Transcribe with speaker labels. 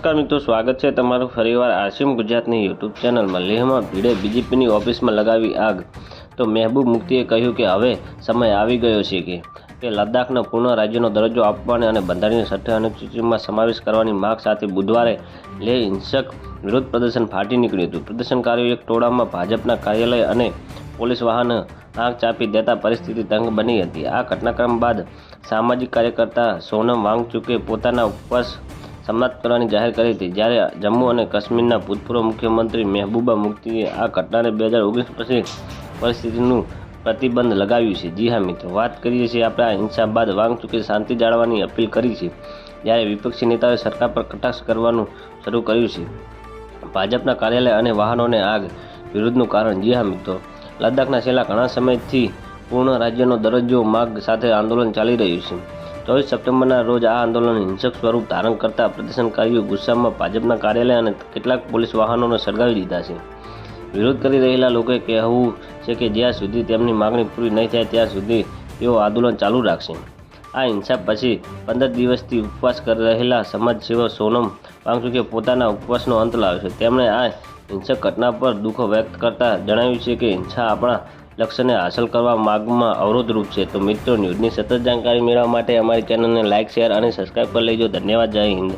Speaker 1: નમસ્કાર મિત્રો, સ્વાગત છે તમારું ફરીવાર આસિમ ગુજરાતની યુટ્યુબ ચેનલમાં. લેહમાં ભીડે બીજેપીની ઓફિસમાં લગાવી આગ. તો મહેબૂબ મુફ્તીએ કહ્યું કે હવે સમય આવી ગયો છે કે કે લદ્દાખના પૂર્ણ રાજ્યનો દરજ્જો આપવાની અને બંધારણીય છઠ્ઠી અનુસૂચિમાં સમાવેશ કરવાની માગ સાથે બુધવારે લેહ હિંસક વિરોધ પ્રદર્શન ફાટી નીકળ્યું હતું. પ્રદર્શનકારીઓ એક ટોળામાં ભાજપના કાર્યાલય અને પોલીસ વાહન આંખ ચાપી દેતા પરિસ્થિતિ તંગ બની હતી. આ ઘટનાક્રમ બાદ સામાજિક કાર્યકર્તા સોનમ વાંગચુકે પોતાના ઉપવાસ સમાપ્ત કરવાની જાહેર કરી હતી. જ્યારે જમ્મુ અને કાશ્મીરના ભૂતપૂર્વ મુખ્યમંત્રી મહેબૂબા મુફ્તીએ આ ઘટનાને બે હજાર ઓગણીસ પછી પરિસ્થિતિનું પ્રતિબંધ લગાવ્યું છે. જી હા મિત્રો, વાત કરીએ છીએ આપણે આ હિંસા બાદ વાંગચુકે શાંતિ જાળવવાની અપીલ કરી છે. જ્યારે વિપક્ષી નેતાઓએ સરકાર પર કટાક્ષ કરવાનું શરૂ કર્યું છે. ભાજપના કાર્યાલય અને વાહનોને આગ વિરુદ્ધનું કારણ. જી હા મિત્રો, લદ્દાખના છેલ્લા ઘણા સમયથી પૂર્ણ રાજ્યનો દરજ્જો માગ સાથે આંદોલન ચાલી રહ્યું છે. ચોવીસ સપ્ટેમ્બરના રોજ આ આંદોલન હિંસક સ્વરૂપ ધારણ કરતા પ્રદર્શનકારીઓ ગુસ્સામાં ભાજપના કાર્યાલય અને કેટલાક પોલીસ વાહનોને સળગાવી દીધા છે. વિરોધ કરી રહેલા લોકોએ કહેવું છે કે જ્યાં સુધી તેમની માગણી પૂરી નહીં થાય ત્યાં સુધી તેઓ આંદોલન ચાલુ રાખશે. આ હિંસા પછી પંદર દિવસથી ઉપવાસ કરી રહેલા સમાજસેવક સોનમ વાંગચુકે પોતાના ઉપવાસનો અંત લાવ્યો છે. તેમણે આ હિંસક ઘટના પર દુઃખ વ્યક્ત કરતા જણાવ્યું છે કે હિંસા આપણા લક્ષ્યને હાંસલ કરવા માર્ગમાં અવરોધરૂપ છે. તો મિત્રો, ન્યૂઝની સતત જાણકારી મેળવવા માટે અમારી ચેનલને લાઇક શેર અને સબસ્ક્રાઈબ કરી લેજો. ધન્યવાદ. જય હિન્દ.